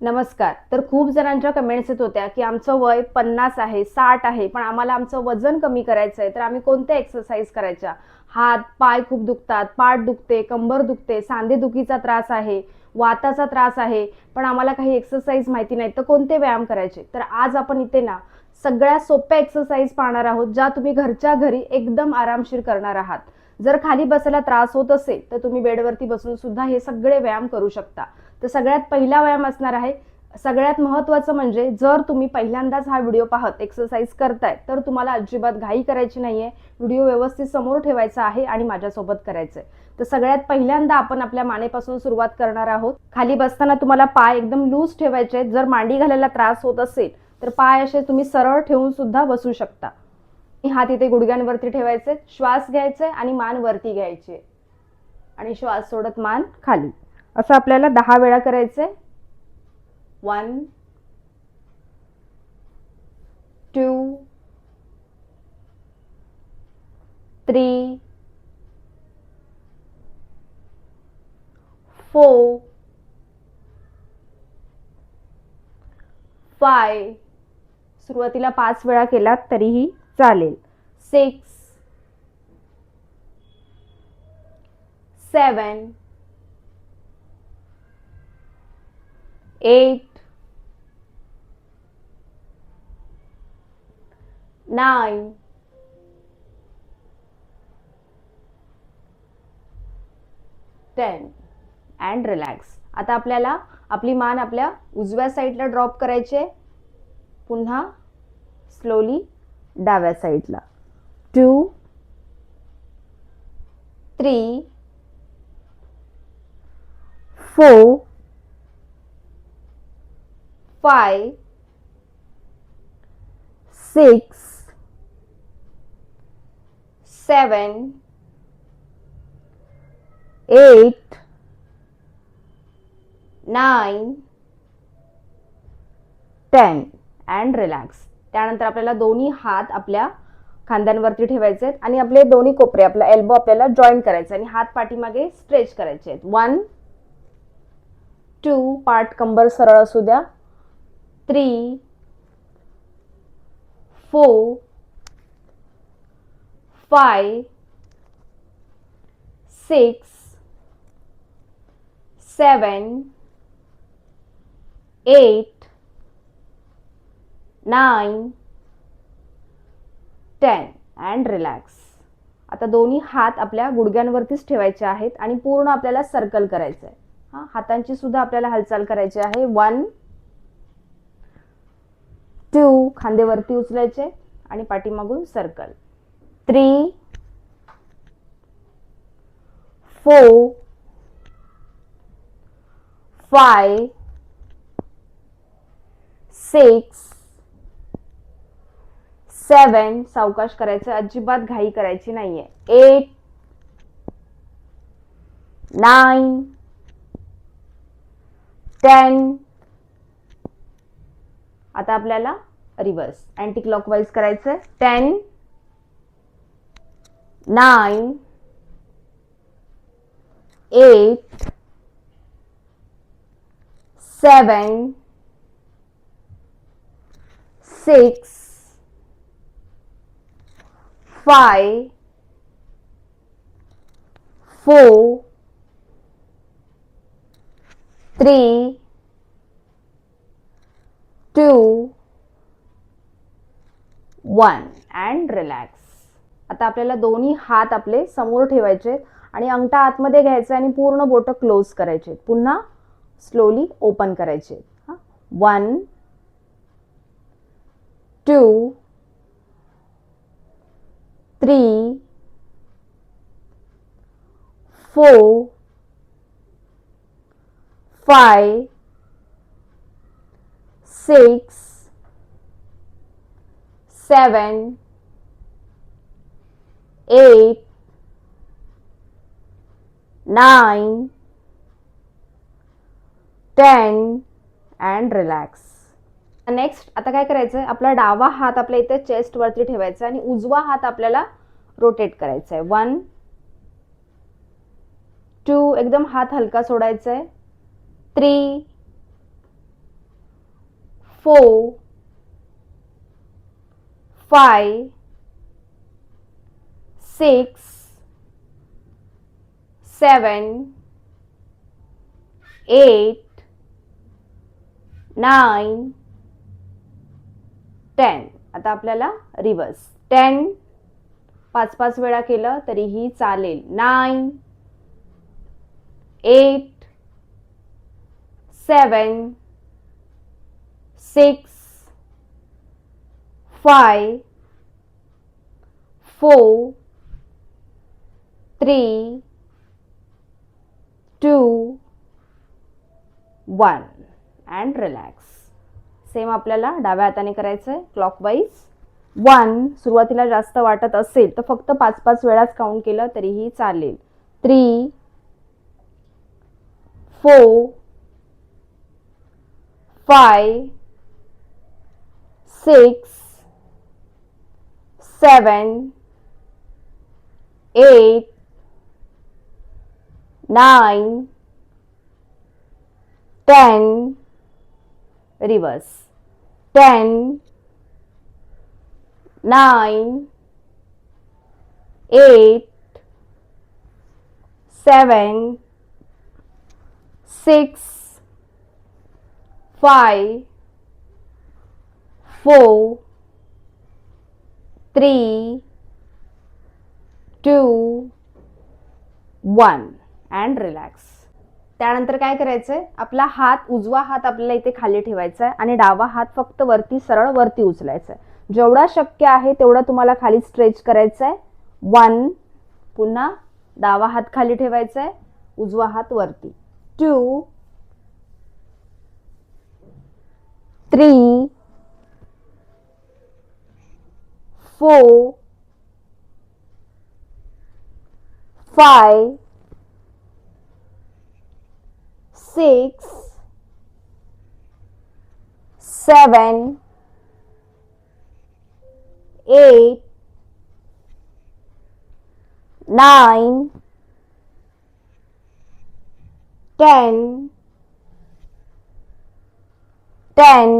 नमस्कार. तर खूप जणांच्या कमेंट्स येत होत्या की आमचं वय पन्नास आहे साठ आहे पण आम्हाला आमचं वजन कमी करायचं आहे तर आम्ही कोणत्या एक्सरसाइज करायच्या? हात पाय खूप दुखतात पाठ दुखते कंबर दुखते सांधेदुखीचा त्रास आहे वाताचा त्रास आहे पण आम्हाला काही एक्सरसाइज माहिती नाही तर कोणते व्यायाम करायचे? तर आज आपण इथे ना सगळ्या सोप्या एक्सरसाइज पाहणार आहोत ज्या तुम्ही घरच्या घरी एकदम आरामशीर करणार आहात. जर खाली बसायला त्रास होत असेल तर तुम्ही बेडवरती बसून सुद्धा हे सगळे व्यायाम करू शकता. तर सगळ्यात पहिला व्यायाम असणार आहे. सगळ्यात महत्त्वाचं म्हणजे जर तुम्ही पहिल्यांदाच हा व्हिडिओ पाहत एक्सरसाइज करताय तर तुम्हाला अजिबात घाई करायची नाहीये. व्हिडिओ व्यवस्थित समोर ठेवायचा आहे आणि माझ्यासोबत करायचंय. तर सगळ्यात पहिल्यांदा आपण आपल्या मानेपासून सुरुवात करणार आहोत. खाली बसताना तुम्हाला पाय एकदम लूज ठेवायचे जर मांडी घालायला त्रास होत असेल तर पाय असे तुम्ही सरळ ठेवून सुद्धा बसू शकता. हात इथे गुडघ्यांवरती ठेवायचे श्वास घ्यायचे आणि मान वरती घ्यायचे आणि श्वास सोडत मान खाली. असं आपल्याला दहा वेळा करायचंय. One two three four five सुरुवातीला पाच वेळा केलात तरीही चालेल. Six seven eight nine ten and relax आता आपल्याला आपली मान आपल्या उजव्या साईडला ड्रॉप करायची आहे पुन्हा स्लोली डाव्या साईडला two three four five six seven eight nine ten and relax त्यानंतर आपल्याला दोन्ही हात आपल्या खांद्यांवरती ठेवायचे आहेत आणि आपले दोन्ही कोपरे आपला एल्बो आपल्याला जॉईन करायचे आणि हात पाठीमागे स्ट्रेच करायचे आहेत. वन टू पार्ट कंबर सरळ असू द्या. Three four five six seven eight nine ten and relax आता दोन्ही हात आपल्या गुडघ्यांवरतीच ठेवायचे आहेत आणि पूर्ण आपल्याला सर्कल करायचं आहे हातांची सुद्धा आपल्याला हालचाल करायची आहे. वन टू खांदेवरती उचलायचे आणि पाठीमागून circle. Three four five six seven सावकाश करायचं अजिबात घाई करायची नाहीये. एट नाईन टेन आता आपल्याला रिव्हर्स अँटी क्लॉकवाईज करायचं ten nine eight seven six five four three two one and relax आता आपल्याला दोन्ही हात आपले समोर ठेवायचे आणि अंगठा आतमध्ये घ्यायचे आणि पूर्ण बोटं क्लोज करायचे पुन्हा स्लोली ओपन करायचे हां? One two three four five six seven eight nine ten and relax. Next आता काय करायचं आहे आपला डावा हात आपल्या इथे चेस्टवरती ठेवायचा आणि उजवा हात आपल्याला रोटेट करायचा आहे वन टू एकदम हात हलका सोडायचा आहे three four, five, six, seven, eight, nine ten आता आपल्याला रिवर्स टेन पाच पाच वेळा केलं तरीही चालेल. Nine eight seven six five four three two one. And relax same आपल्याला डाव्या हाताने करायचं आहे क्लॉकवाईज वन सुरुवातीला जास्त वाटत असेल तर फक्त पाच पाच वेळाच काउंट केलं तरीही चालेल. Three four five six, seven, eight, nine, ten, reverse, ten, nine, eight, seven, six, five, four three two one and relax त्यानंतर काय करायचंय? आपला हात उजवा हात आपल्याला इथे खाली ठेवायचा आहे आणि डावा हात फक्त वरती सरळ वरती उचलायचा आहे जेवढा शक्य आहे तेवढा तुम्हाला खाली स्ट्रेच करायचा आहे वन पुन्हा डावा हात खाली ठेवायचा आहे उजवा हात वरती. Two three four, five, six, seven, eight, nine, ten, ten.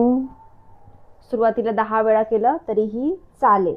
सुरुवातीला दहा वेळा केलं तरीही चालेल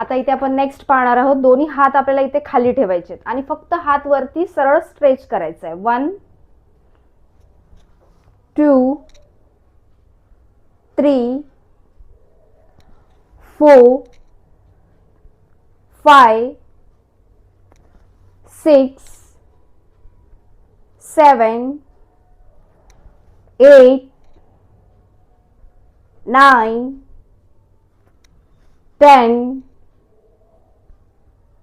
आता इथे आपण नेक्स्ट पाहणार आहोत. दोन्ही हात आपल्याला इथे खाली ठेवायचे आणि फक्त हात वरती सरळ स्ट्रेच करायचं आहे. One two three four five six seven eight nine ten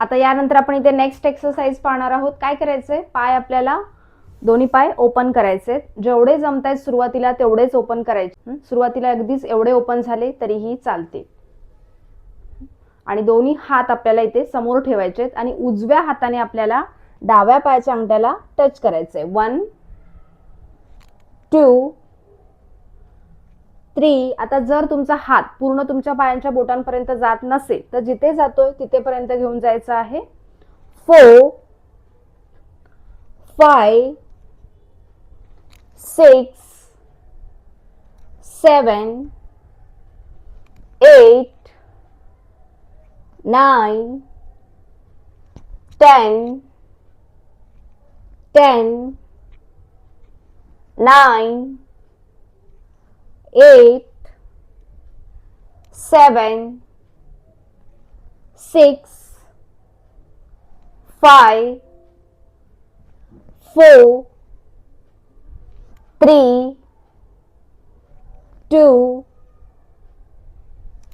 आता यानंतर आपण इथे नेक्स्ट एक्सरसाइज पाहणार आहोत. काय करायचंय? पाय आपल्याला दोन्ही पाय ओपन करायचे जेवढे जमत आहेत सुरुवातीला तेवढेच ओपन करायचे. सुरुवातीला अगदीच एवढे ओपन झाले तरीही चालते. आणि दोन्ही हात आपल्याला इथे समोर ठेवायचे आहेत आणि उजव्या हाताने आपल्याला डाव्या पायाच्या अंगठ्याला टच करायचंय. वन टू थ्री आता जर तुमचा हात पूर्ण तुमच्या पायांच्या बोटांपर्यंत जात नसेल तर जिथे जातोय तिथेपर्यंत घेऊन जायचं आहे. Four five six seven eight nine ten ten nine eight, seven, six five four three two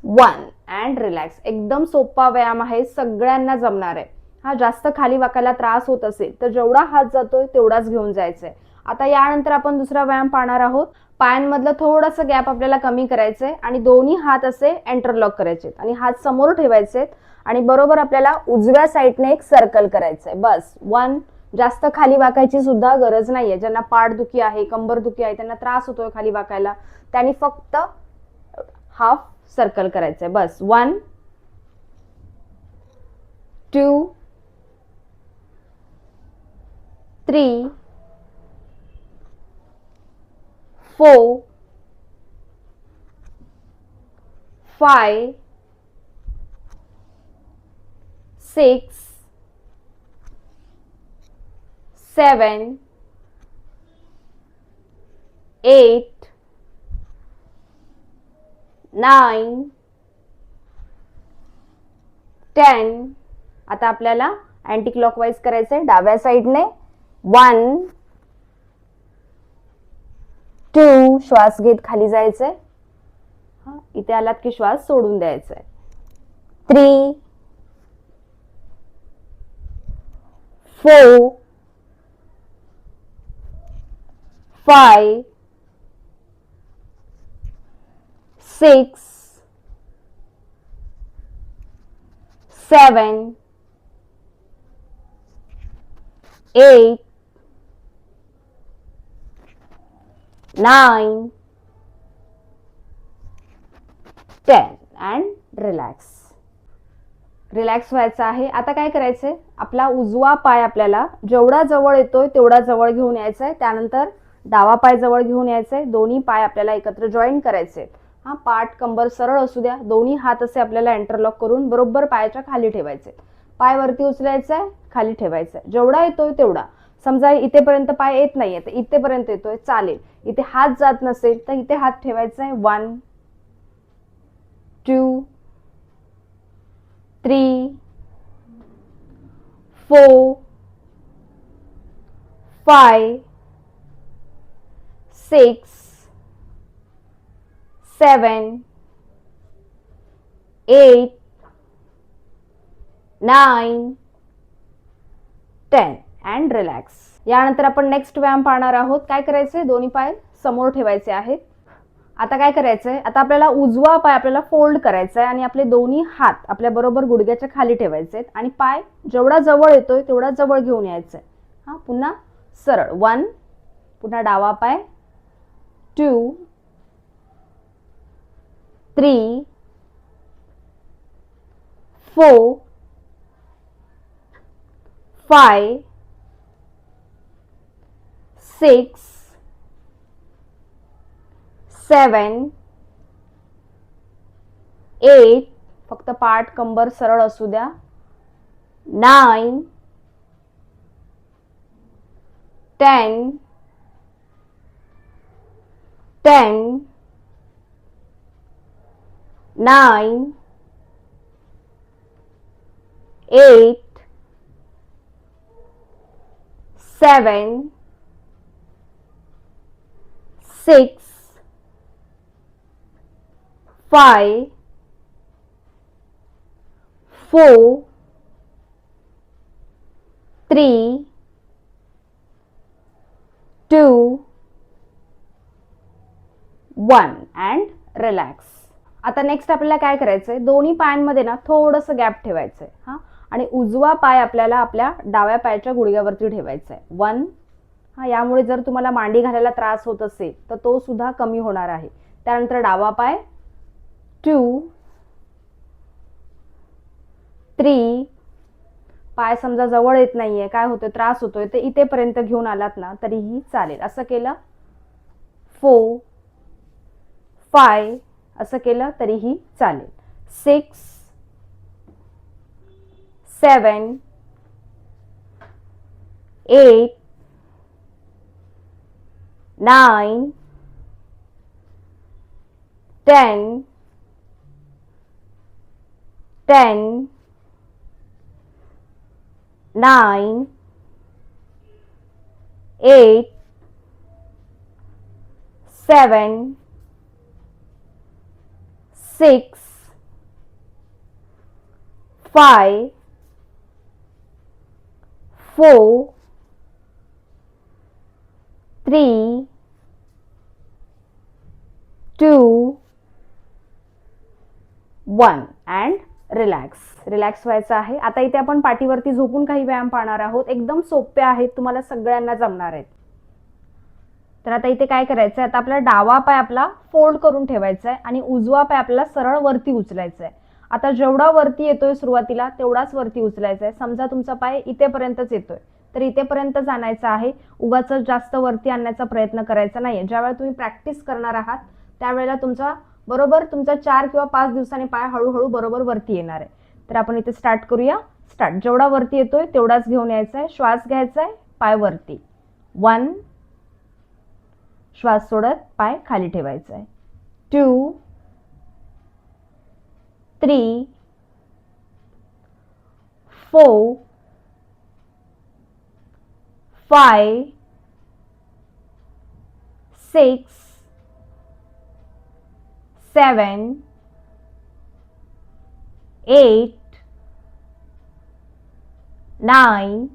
one and relax एकदम सोपा व्यायाम आहे. सगळ्यांना जमणार आहे. हा जास्त खाली वाकायला त्रास होत असेल तर जेवढा हात जातोय तेवढाच घेऊन जायचा आहे आता यानंतर आपण दुसरा व्यायाम पाहणार आहोत. पायांमधलं थोडंसं गॅप आपल्याला कमी करायचं आहे आणि दोन्ही हात असे एंटरलॉक करायचे आहेत आणि हात समोर ठेवायचे आहेत आणि बरोबर आपल्याला उजव्या साईडने एक सर्कल करायचं आहे बस वन जास्त खाली वाकायची सुद्धा गरज नाहीये. ज्यांना पाठदुखी आहे कंबरदुखी आहे त्यांना त्रास होतोय खाली वाकायला त्यांनी फक्त हाफ सर्कल करायचंय. बस one two three four five six seven, eight, nine, ten. आता आपल्याला अँटी क्लॉकवाईज आहे डाव्या साईडने वन टू श्वास घेत खाली जायचंय? इथे आलात की श्वास सोडून द्यायचंय. Three four five six seven eight nine, ten. And relax. Relax व्हायचं आहे. आता काय करायचंय? आपला उजवा पाय आपल्याला जेवढा जवळ येतोय तेवढा जवळ घेऊन यायचा आहे त्यानंतर डावा पाय जवळ घेऊन यायचंय. दोन्ही पाय आपल्याला एकत्र जॉईन करायचे हा पाठ कंबर सरळ असू द्या. दोन्ही हात असे आपल्याला एंटरलॉक करून बरोबर पायाच्या खाली ठेवायचे पाय वरती उचलायचा आहे खाली ठेवायचा आहे जेवढा येतोय तेवढा. समजा इथेपर्यंत पाय येत नाहीये तर इथेपर्यंत येतोय. चालेल. इथे हात जात नसेल तर इथे हात ठेवायचा आहे. One two three four five six seven eight nine ten and relax. यानंतर आपण नेक्स्ट व्यायाम पाहणार आहोत. काय करायचंय? दोन्ही पाय समोर ठेवायचे आहेत. आता काय करायचंय? आता आपल्याला उजवा पाय आपल्याला फोल्ड करायचा आहे आणि आपले दोन्ही हात आपल्या बरोबर गुडघ्याच्या खाली ठेवायचे आहेत आणि पाय जेवढा जवळ येतोय तेवढा जवळ घेऊन यायचंय. हा पुन्हा सरळ. वन पुन्हा डावा पाय. Two three four five six seven eight फक्त पाठ कंबर सरळ असू द्या. Nine ten ten nine eight seven six five, four, three, two, one and relax आता नेक्स्ट आपल्याला काय करायचंय? दोन्ही पायांमध्ये ना थोडंसं गॅप ठेवायचंय हा? आणि उजवा पाय आपल्याला आपल्या डाव्या पायाच्या गुडघ्यावरती ठेवायचा आहे वन हा यामुळे जर तुम्हाला मांडी घालायला त्रास होत असेल तर तो सुद्धा कमी होणार आहे. त्यानंतर डावा पाय. टू थ्री पाय समजा जवळ येत नाहीये काय होतोय? त्रास होतोय ते इथेपर्यंत घेऊन आलात ना तरीही चालेल. असं केलं. फोर फाय असं केलं तरीही चालेल. Six seven eight nine, ten, ten, nine, eight, seven, six, five, four, three, two one and relax relax व्हायचं आहे. आता इथे आपण पाठीवरती झोपून काही व्यायाम पाहणार आहोत. एकदम सोपे आहेत. तुम्हाला सगळ्यांना जमणार आहेत. तर आता इथे काय करायचं आहे आता आपला डावा पाय आपला फोल्ड करून ठेवायचा आहे आणि उजवा पाय आपला सरळ वरती उचलायचा आहे आता जेवढा वरती येतोय सुरुवातीला तेवढाच वरती उचलायचा आहे समजा तुमचा पाय इथेपर्यंतच येतोय. तर इथेपर्यंत जाण्याचा आहे. उगाच जास्त वरती आणण्याचा प्रयत्न करायचा नाहीये. ज्यावेळेला तुम्ही प्रॅक्टिस करणार आहात त्यावेळेला तुमचा बरोबर तुमचा चार किंवा पाच दिवसांनी पाय हळूहळू बरोबर वरती येणार आहे. तर आपण इथे स्टार्ट करूया. स्टार्ट जेवढा वरती येतोय तेवढाच घेऊन यायचा आहे श्वास घ्यायचा आहे पाय वरती. वन श्वास सोडत पाय खाली ठेवायचा आहे two three four five six seven eight nine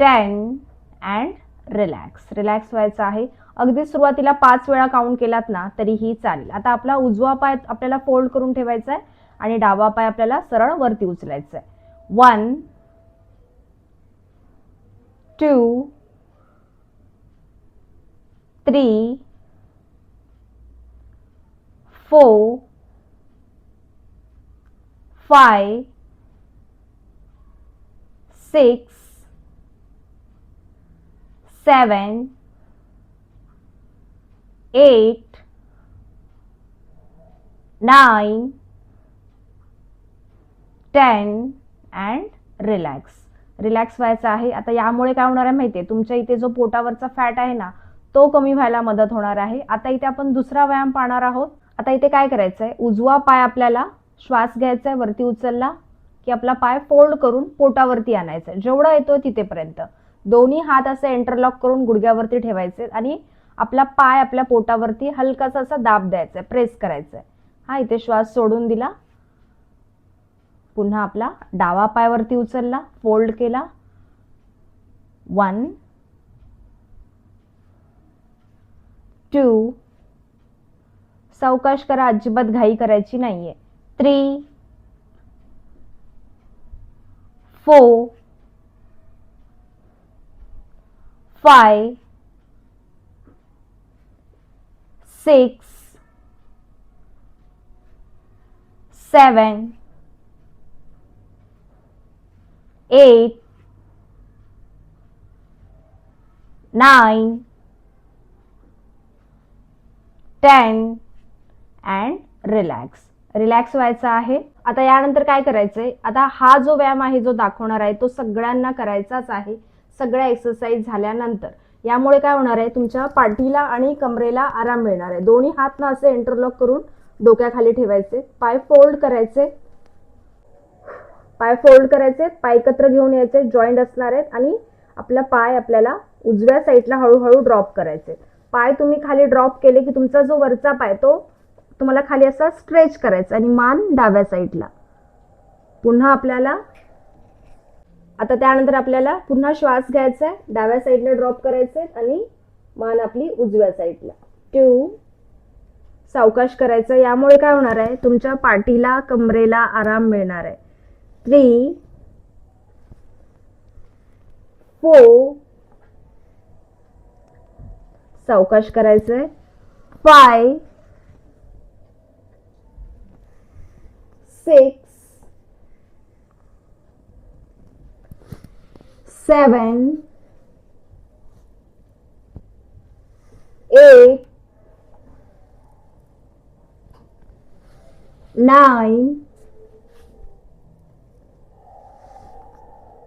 ten and relax relax व्हायचं आहे. अगदी सुरुवातीला पाच वेळा काउंट केलात ना तरीही चालेल. आता आपला उजवा पाय आपल्याला फोल्ड करून ठेवायचा आहे आणि डावा पाय आपल्याला सरळ वरती उचलायचा आहे one two three four five six seven eight nine ten and relax relax व्हायचं आहे. आता यामुळे काय होणार आहे माहिती आहे तुमच्या इथे जो पोटावरचा फॅट आहे ना तो कमी व्हायला मदत होणार आहे. आता इथे आपण दुसरा व्यायाम पाहणार आहोत. आता इथे काय करायचं आहे उजवा पाय आपल्याला श्वास घ्यायचा आहे वरती उचलला की आपला पाय फोल्ड करून पोटावरती आणायचा आहे जेवढा येतो तिथेपर्यंत. दोन्ही हात असे एंटरलॉक करून गुडघ्यावरती ठेवायचे आणि आपला पाय आपल्या पोटावरती हलकासा असा दाब द्यायचा आहे प्रेस करायचा आहे हा इथे श्वास सोडून दिला. पुन्हा आपला डावा पायावरती उचलला फोल्ड केला. वन टू सावकाश करा अजिबात घाई करायची नाहीये. Three four five six seven eight nine ten and relax. Relax व्हायचं आहे. आता यानंतर काय करायचंय? आता हा जो व्यायाम आहे जो दाखवणार आहे तो सगळ्यांना करायचाच आहे. सगळ्या एक्सरसाइज झाल्यानंतर. यामुळे काय होणार आहे? तुमच्या पाठीला आणि कमरेला आराम मिळणार आहे. दोन्ही हात ना असे इंटरलॉक करून डोक्याखाली ठेवायचे. पाय फोल्ड करायचे. पाय फोल्ड करायचे. पाय एकत्र घेऊन यायचे. जॉईंट असणार आहेत आणि आपला पाय आपल्याला उजव्या साईडला हळूहळू ड्रॉप करायचे. पाय तुम्ही खाली ड्रॉप केले की तुमचा जो वरचा पाय तो तुम्हाला खाली असा स्ट्रेच करायचा आणि मान डाव्या साईडला पुन्हा आपल्याला आता त्यानंतर आपल्याला पुन्हा श्वास घ्यायचा आहे डाव्या साईडला ड्रॉप करायचे आणि मान आपली उजव्या साईडला ट्यू सावकाश करायचं. यामुळे काय होणार आहे? तुमच्या पाठीला कमरेला आराम मिळणार आहे. थ्री फोर सावकाश करायचंय. Five six seven eight nine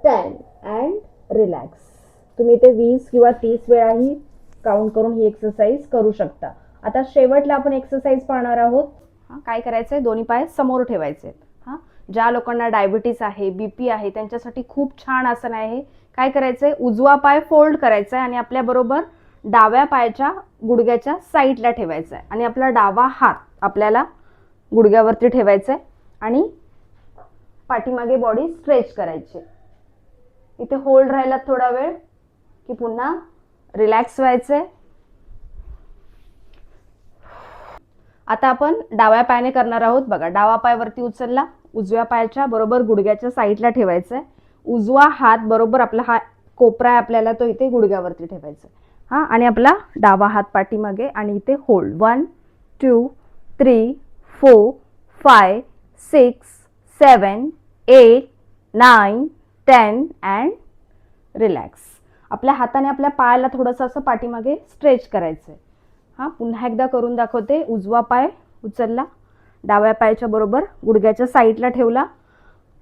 ten and relax तुम्ही ते वीस किंवा तीस वेळाही काउंट करून ही एक्सरसाइज करू शकता. आता शेवटला आपण एक्सरसाइज पाहणार आहोत. हा काय करायचं आहे दोन्ही पाय समोर ठेवायचे हा ज्या लोकांना डायबिटीस आहे बीपी आहे त्यांच्यासाठी खूप छान आसन आहे. काय करायचं आहे उजवा पाय फोल्ड करायचा आहे आणि आपल्याबरोबर डाव्या पायाच्या गुडघ्याच्या साईडला ठेवायचा आहे आणि आपला डावा हात आपल्याला गुडघ्यावरती ठेवायचा आहे आणि पाठीमागे बॉडी स्ट्रेच करायची. इथे होल्ड राहिला थोडा वेळ की पुन्हा रिलॅक्स व्हायचंय. आता आपण डाव्या पायाने करणार आहोत. बघा डावा पाय वरती उचलला उजव्या पायाच्या बरोबर गुडघ्याच्या साईडला ठेवायचा आहे उजवा हात बरोबर आपला हा कोपरा आहे आपल्याला तो इथे गुडघ्यावरती ठेवायचा आहे हां आणि आपला डावा हात पाठीमागे आणि इथे hold one two three four five six seven eight nine ten and relax आपल्या हाताने आपल्या पायाला थोडंसं असं पाठीमागे स्ट्रेच करायचं आहे हां पुन्हा एकदा करून दाखवते. उजवा पाय उचलला. डाव्या पायाच्या बरोबर गुडघ्याच्या साईडला ठेवला.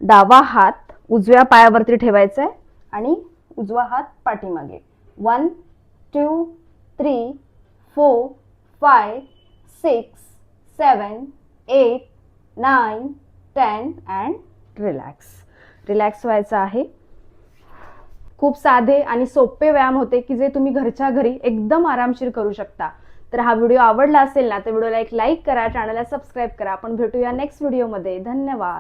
डावा हात उजव्या पायावरती ठेवायचा आहे आणि उजवा हात पाठीमागे. One two three four five six seven eight nine ten and relax relax व्हायचं आहे. खूप साधे आणि सोपे व्यायाम होते की जे तुम्ही घरच्या घरी एकदम आरामशीर करू शकता. तर हा व्हिडिओ आवडला असेल ना तर व्हिडिओला एक लाईक करा चॅनलला सबस्क्राईब करा. आपण भेटूया नेक्स्ट व्हिडिओमध्ये धन्यवाद.